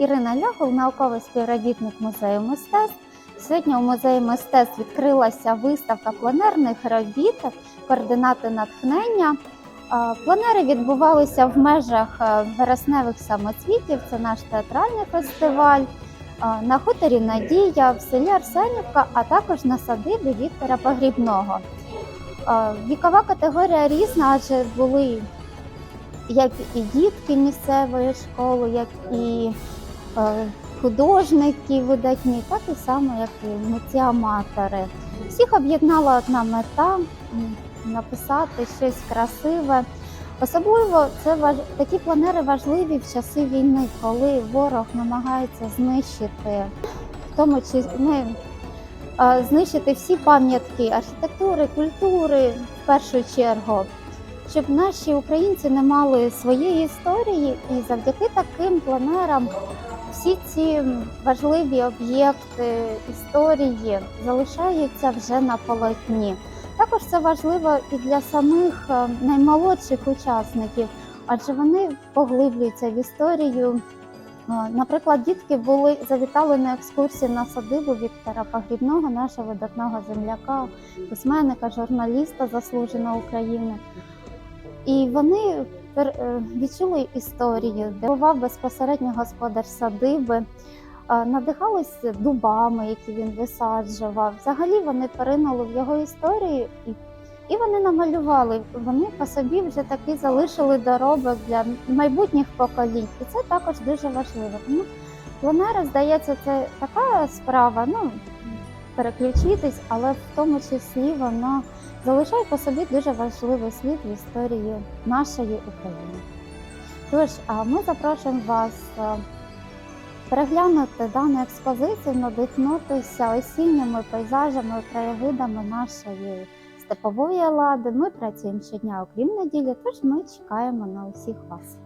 Ірина Лягол, науковий співробітник музею мистецтв. Сьогодні у музеї мистецтв відкрилася виставка пленерних робіт, координати натхнення. Пленери відбувалися в межах е, вересневих самоцвітів. Це наш театральний фестиваль. На хуторі Надія, в селі Арсенівка, а також на садибі Віктора Погрібного. Вікова категорія різна, адже були як і дітки місцевої школи, як і е, художники видатні, так і само, як і митці-аматори. Всіх об'єднала одна мета написати щось красиве. Особливо це важ... такі планери важливі в часи війни, коли ворог намагається знищити, в тому числі ну, е, знищити всі пам'ятки архітектури, культури в першу чергу щоб наші українці не мали своєї історії, і завдяки таким планерам всі ці важливі об'єкти історії залишаються вже на полотні. Також це важливо і для самих е, наймолодших учасників, адже вони поглиблюються в історію. Е, Наприклад, дітки були завітали на екскурсію на садибу Віктора Погрібного, нашого видатного земляка, письменника, журналіста, заслуженого України. І вони е, відчули історію, де бував безпосередньо господар садиби, е, надихались дубами, які він висаджував. Взагалі вони поринули в його історію і, і вони намалювали. Вони по собі вже таки залишили доробок для майбутніх поколінь. І це також дуже важливо. Тому планери, здається, це така справа. Ну переключитись, але в тому числі воно залишає по собі дуже важливий слід в історії нашої України. Тож, ми запрошуємо вас е, переглянути дану експозицію, надихнутися осінніми пейзажами, краєвидами нашої степової лади. Ми працюємо щодня, окрім неділі, тож ми чекаємо на усіх вас.